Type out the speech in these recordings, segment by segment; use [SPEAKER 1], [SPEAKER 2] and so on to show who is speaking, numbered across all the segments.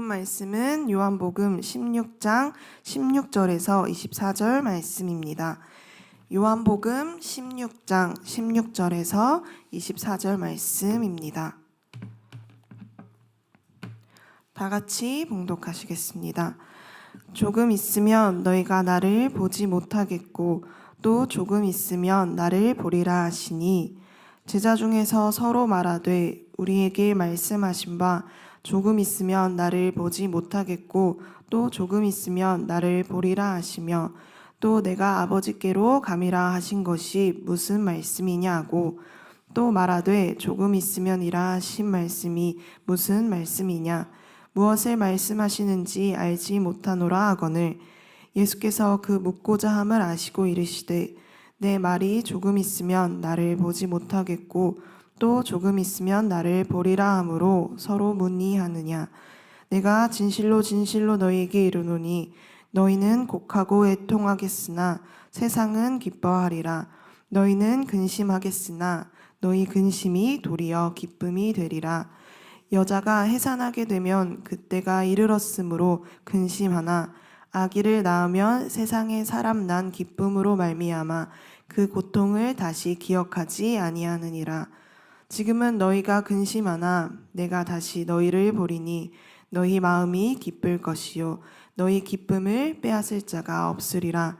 [SPEAKER 1] 본 말씀은 요한복음 16장 16절에서 24절 말씀입니다. 요한복음 16장 16절에서 24절 말씀입니다. 다 같이 봉독하시겠습니다. 조금 있으면 너희가 나를 보지 못하겠고 또 조금 있으면 나를 보리라 하시니 제자 중에서 서로 말하되 우리에게 말씀하신 바 조금 있으면 나를 보지 못하겠고 또 조금 있으면 나를 보리라 하시며 또 내가 아버지께로 감이라 하신 것이 무슨 말씀이냐고 또 말하되 조금 있으면이라 하신 말씀이 무슨 말씀이냐? 무엇을 말씀하시는지 알지 못하노라 하거늘 예수께서 그 묻고자 함을 아시고 이르시되 내 말이 조금 있으면 나를 보지 못하겠고 또 조금 있으면 나를 보리라 함으로 서로 문의하느냐. 내가 진실로 진실로 너희에게 이르노니 너희는 곡하고 애통하겠으나 세상은 기뻐하리라. 너희는 근심하겠으나 너희 근심이 도리어 기쁨이 되리라. 여자가 해산하게 되면 그때가 이르렀으므로 근심하나 아기를 낳으면 세상에 사람 난 기쁨으로 말미암아 그 고통을 다시 기억하지 아니하느니라 지금은 너희가 근심하나 내가 다시 너희를 보리니 너희 마음이 기쁠 것이요. 너희 기쁨을 빼앗을 자가 없으리라.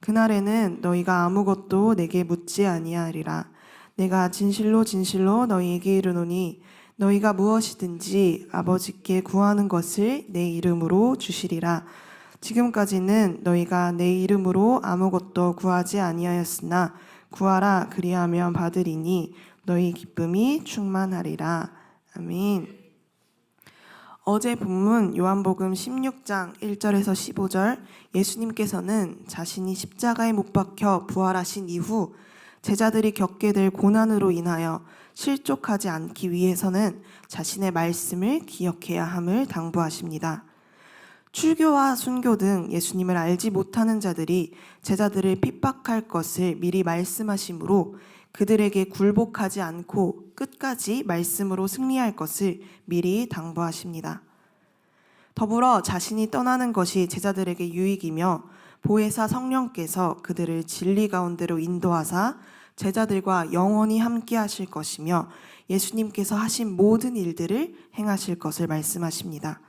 [SPEAKER 1] 그날에는 너희가 아무것도 내게 묻지 아니하리라. 내가 진실로 진실로 너희에게 이르노니 너희가 무엇이든지 아버지께 구하는 것을 내 이름으로 주시리라. 지금까지는 너희가 내 이름으로 아무것도 구하지 아니하였으나 구하라 그리하면 받으리니 너희 기쁨이 충만하리라 아멘. 어제 본문 요한복음 16장 1절에서 15절 예수님께서는 자신이 십자가에 못 박혀 부활하신 이후 제자들이 겪게 될 고난으로 인하여 실족하지 않기 위해서는 자신의 말씀을 기억해야 함을 당부하십니다. 출교와 순교 등 예수님을 알지 못하는 자들이 제자들을 핍박할 것을 미리 말씀하시므로 그들에게 굴복하지 않고 끝까지 말씀으로 승리할 것을 미리 당부하십니다. 더불어 자신이 떠나는 것이 제자들에게 유익이며 보혜사 성령께서 그들을 진리 가운데로 인도하사 제자들과 영원히 함께 하실 것이며 예수님께서 하신 모든 일들을 행하실 것을 말씀하십니다.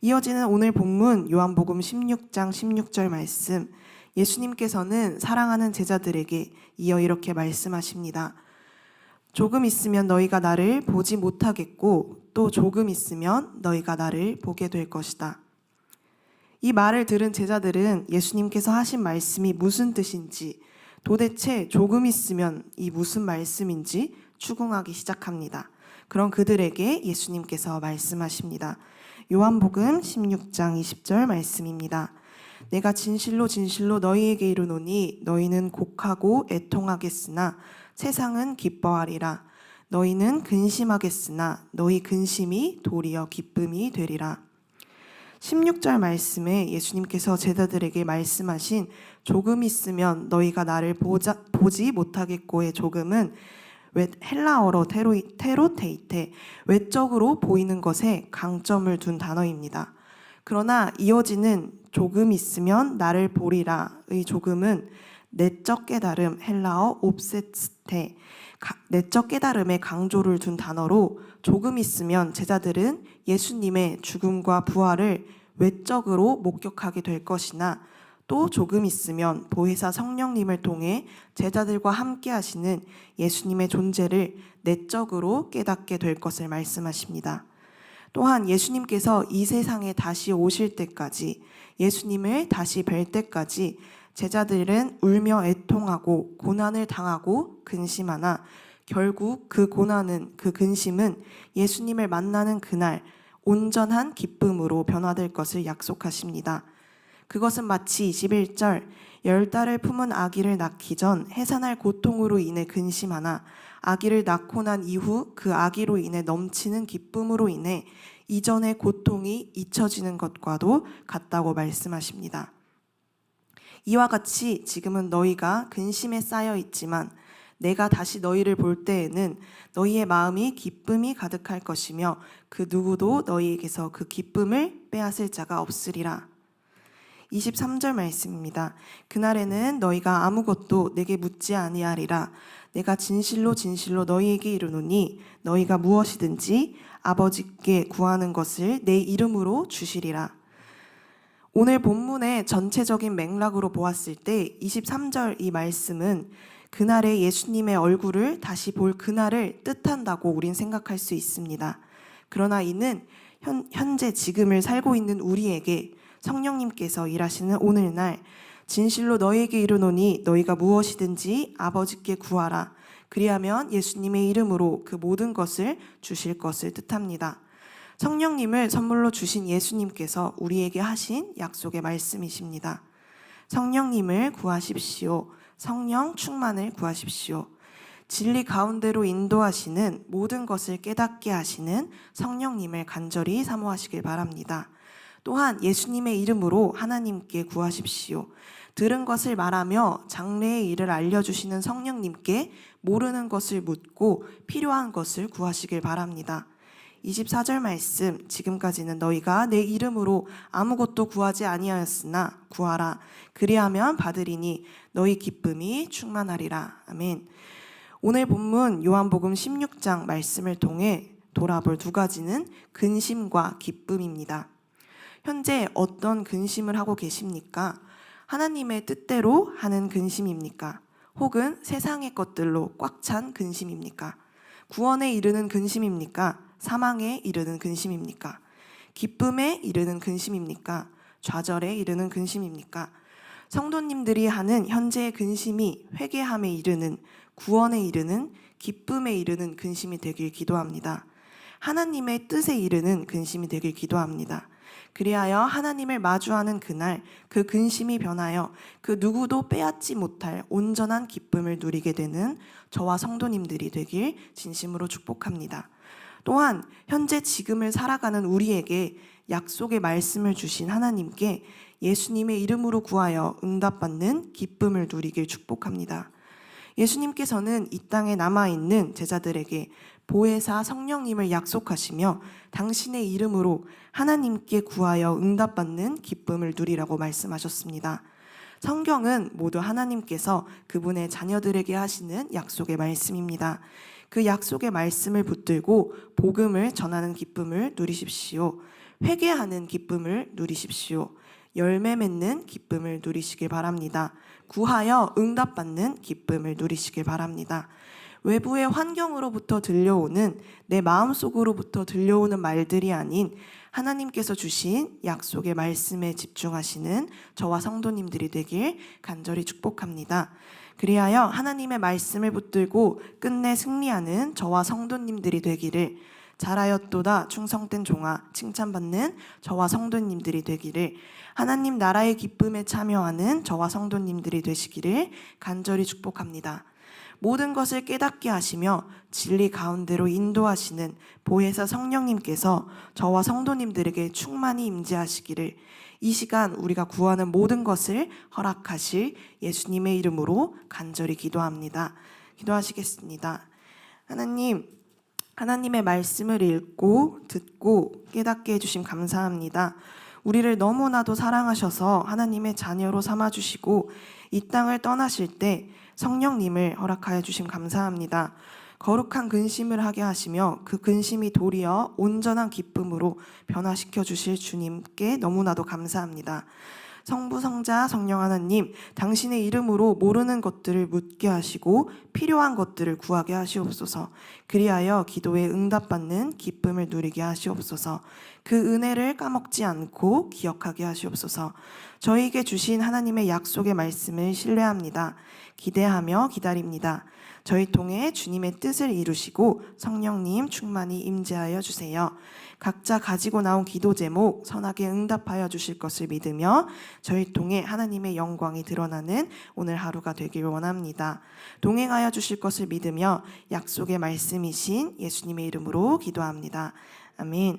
[SPEAKER 1] 이어지는 오늘 본문 요한복음 16장 16절 말씀 예수님께서는 사랑하는 제자들에게 이어 이렇게 말씀하십니다. 조금 있으면 너희가 나를 보지 못하겠고 또 조금 있으면 너희가 나를 보게 될 것이다. 이 말을 들은 제자들은 예수님께서 하신 말씀이 무슨 뜻인지 도대체 조금 있으면 이 무슨 말씀인지 추궁하기 시작합니다. 그런 그들에게 예수님께서 말씀하십니다. 요한복음 16장 20절 말씀입니다. 내가 진실로 진실로 너희에게 이르노니 너희는 곡하고 애통하겠으나 세상은 기뻐하리라. 너희는 근심하겠으나 너희 근심이 도리어 기쁨이 되리라. 16절 말씀에 예수님께서 제자들에게 말씀하신 조금 있으면 너희가 나를 보자, 보지 못하겠고의 조금은 외, 헬라어로 테로, 테로테이테 외적으로 보이는 것에 강점을 둔 단어입니다. 그러나 이어지는 조금 있으면 나를 보리라의 조금은 내적 깨달음 헬라어 옵세스테 내적 깨달음에 강조를 둔 단어로 조금 있으면 제자들은 예수님의 죽음과 부활을 외적으로 목격하게 될 것이나 또 조금 있으면 보혜사 성령님을 통해 제자들과 함께 하시는 예수님의 존재를 내적으로 깨닫게 될 것을 말씀하십니다. 또한 예수님께서 이 세상에 다시 오실 때까지 예수님을 다시 뵐 때까지 제자들은 울며 애통하고 고난을 당하고 근심하나 결국 그 고난은 그 근심은 예수님을 만나는 그날 온전한 기쁨으로 변화될 것을 약속하십니다. 그것은 마치 21절 열 달을 품은 아기를 낳기 전 해산할 고통으로 인해 근심하나 아기를 낳고 난 이후 그 아기로 인해 넘치는 기쁨으로 인해 이전의 고통이 잊혀지는 것과도 같다고 말씀하십니다. 이와 같이 지금은 너희가 근심에 쌓여 있지만 내가 다시 너희를 볼 때에는 너희의 마음이 기쁨이 가득할 것이며 그 누구도 너희에게서 그 기쁨을 빼앗을 자가 없으리라. 23절 말씀입니다. 그날에는 너희가 아무것도 내게 묻지 아니하리라. 내가 진실로 진실로 너희에게 이르노니 너희가 무엇이든지 아버지께 구하는 것을 내 이름으로 주시리라. 오늘 본문의 전체적인 맥락으로 보았을 때 23절 이 말씀은 그날의 예수님의 얼굴을 다시 볼 그날을 뜻한다고 우린 생각할 수 있습니다. 그러나 이는 현, 현재 지금을 살고 있는 우리에게 성령님께서 일하시는 오늘날 진실로 너희에게 이르노니 너희가 무엇이든지 아버지께 구하라. 그리하면 예수님의 이름으로 그 모든 것을 주실 것을 뜻합니다. 성령님을 선물로 주신 예수님께서 우리에게 하신 약속의 말씀이십니다. 성령님을 구하십시오. 성령 충만을 구하십시오. 진리 가운데로 인도하시는 모든 것을 깨닫게 하시는 성령님을 간절히 사모하시길 바랍니다. 또한 예수님의 이름으로 하나님께 구하십시오. 들은 것을 말하며 장래의 일을 알려주시는 성령님께 모르는 것을 묻고 필요한 것을 구하시길 바랍니다. 24절 말씀 지금까지는 너희가 내 이름으로 아무것도 구하지 아니하였으나 구하라 그리하면 받으리니 너희 기쁨이 충만하리라 아멘. 오늘 본문 요한복음 16장 말씀을 통해 돌아볼 두 가지는 근심과 기쁨입니다. 현재 어떤 근심을 하고 계십니까? 하나님의 뜻대로 하는 근심입니까? 혹은 세상의 것들로 꽉 찬 근심입니까? 구원에 이르는 근심입니까? 사망에 이르는 근심입니까? 기쁨에 이르는 근심입니까? 좌절에 이르는 근심입니까? 성도님들이 하는 현재의 근심이 회개함에 이르는 구원에 이르는 기쁨에 이르는 근심이 되길 기도합니다. 하나님의 뜻에 이르는 근심이 되길 기도합니다. 그리하여 하나님을 마주하는 그날 그 근심이 변하여 그 누구도 빼앗지 못할 온전한 기쁨을 누리게 되는 저와 성도님들이 되길 진심으로 축복합니다. 또한 현재 지금을 살아가는 우리에게 약속의 말씀을 주신 하나님께 예수님의 이름으로 구하여 응답받는 기쁨을 누리길 축복합니다. 예수님께서는 이 땅에 남아있는 제자들에게 보혜사 성령님을 약속하시며 당신의 이름으로 하나님께 구하여 응답받는 기쁨을 누리라고 말씀하셨습니다. 성경은 모두 하나님께서 그분의 자녀들에게 하시는 약속의 말씀입니다. 그 약속의 말씀을 붙들고 복음을 전하는 기쁨을 누리십시오. 회개하는 기쁨을 누리십시오. 열매 맺는 기쁨을 누리시길 바랍니다. 구하여 응답받는 기쁨을 누리시길 바랍니다. 외부의 환경으로부터 들려오는 내 마음속으로부터 들려오는 말들이 아닌 하나님께서 주신 약속의 말씀에 집중하시는 저와 성도님들이 되길 간절히 축복합니다. 그리하여 하나님의 말씀을 붙들고 끝내 승리하는 저와 성도님들이 되기를 잘하였도다 충성된 종아 칭찬받는 저와 성도님들이 되기를 하나님 나라의 기쁨에 참여하는 저와 성도님들이 되시기를 간절히 축복합니다. 모든 것을 깨닫게 하시며 진리 가운데로 인도하시는 보혜사 성령님께서 저와 성도님들에게 충만히 임재하시기를 이 시간 우리가 구하는 모든 것을 허락하실 예수님의 이름으로 간절히 기도합니다. 기도하시겠습니다. 하나님, 하나님의 말씀을 읽고 듣고 깨닫게 해주심 감사합니다. 우리를 너무나도 사랑하셔서 하나님의 자녀로 삼아주시고 이 땅을 떠나실 때 성령님을 허락하여 주심 감사합니다. 거룩한 근심을 하게 하시며 그 근심이 도리어 온전한 기쁨으로 변화시켜 주실 주님께 너무나도 감사합니다. 성부 성자 성령 하나님 당신의 이름으로 모르는 것들을 묻게 하시고 필요한 것들을 구하게 하시옵소서 그리하여 기도에 응답받는 기쁨을 누리게 하시옵소서 그 은혜를 까먹지 않고 기억하게 하시옵소서 저희에게 주신 하나님의 약속의 말씀을 신뢰합니다 기대하며 기다립니다 저희 통해 주님의 뜻을 이루시고 성령님 충만히 임재하여 주세요. 각자 가지고 나온 기도 제목 선하게 응답하여 주실 것을 믿으며 저희 통해 하나님의 영광이 드러나는 오늘 하루가 되길 원합니다. 동행하여 주실 것을 믿으며 약속의 말씀이신 예수님의 이름으로 기도합니다. 아멘.